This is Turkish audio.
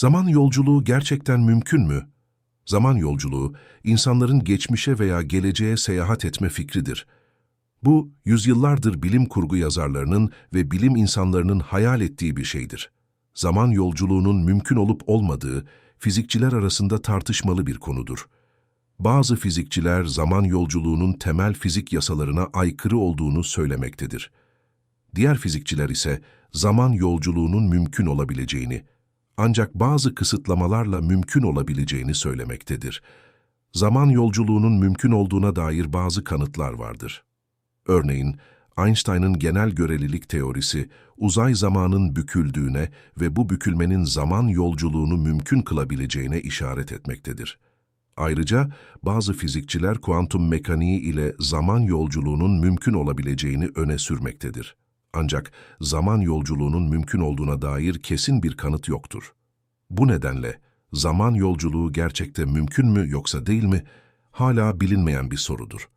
Zaman yolculuğu gerçekten mümkün mü? Zaman yolculuğu, insanların geçmişe veya geleceğe seyahat etme fikridir. Bu, yüzyıllardır bilim kurgu yazarlarının ve bilim insanlarının hayal ettiği bir şeydir. Zaman yolculuğunun mümkün olup olmadığı, fizikçiler arasında tartışmalı bir konudur. Bazı fizikçiler zaman yolculuğunun temel fizik yasalarına aykırı olduğunu söylemektedir. Diğer fizikçiler ise zaman yolculuğunun mümkün olabileceğini, ancak bazı kısıtlamalarla mümkün olabileceğini söylemektedir. Zaman yolculuğunun mümkün olduğuna dair bazı kanıtlar vardır. Örneğin, Einstein'ın genel görelilik teorisi, uzay zamanın büküldüğüne ve bu bükülmenin zaman yolculuğunu mümkün kılabileceğine işaret etmektedir. Ayrıca bazı fizikçiler kuantum mekaniği ile zaman yolculuğunun mümkün olabileceğini öne sürmektedir. Ancak zaman yolculuğunun mümkün olduğuna dair kesin bir kanıt yoktur. Bu nedenle zaman yolculuğu gerçekte mümkün mü yoksa değil mi hala bilinmeyen bir sorudur.